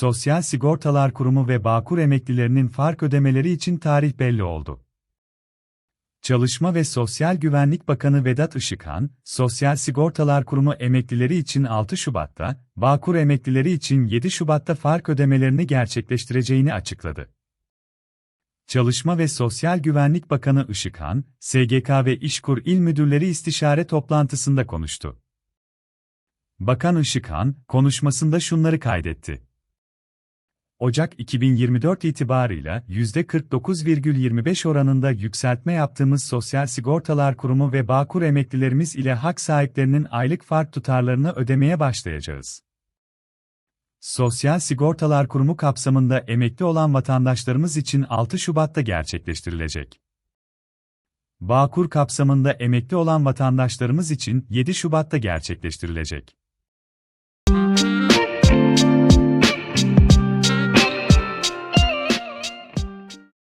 Sosyal Sigortalar Kurumu ve Bağkur emeklilerinin fark ödemeleri için tarih belli oldu. Çalışma ve Sosyal Güvenlik Bakanı Vedat Işıkhan, Sosyal Sigortalar Kurumu emeklileri için 6 Şubat'ta, Bağkur emeklileri için 7 Şubat'ta fark ödemelerini gerçekleştireceğini açıkladı. Çalışma ve Sosyal Güvenlik Bakanı Işıkhan, SGK ve İşkur İl Müdürleri istişare toplantısında konuştu. Bakan Işıkhan, konuşmasında şunları kaydetti. Ocak 2024 itibarıyla %49,25 oranında yükseltme yaptığımız Sosyal Sigortalar Kurumu ve Bağkur emeklilerimiz ile hak sahiplerinin aylık fark tutarlarını ödemeye başlayacağız. Sosyal Sigortalar Kurumu kapsamında emekli olan vatandaşlarımız için 6 Şubat'ta gerçekleştirilecek. Bağkur kapsamında emekli olan vatandaşlarımız için 7 Şubat'ta gerçekleştirilecek.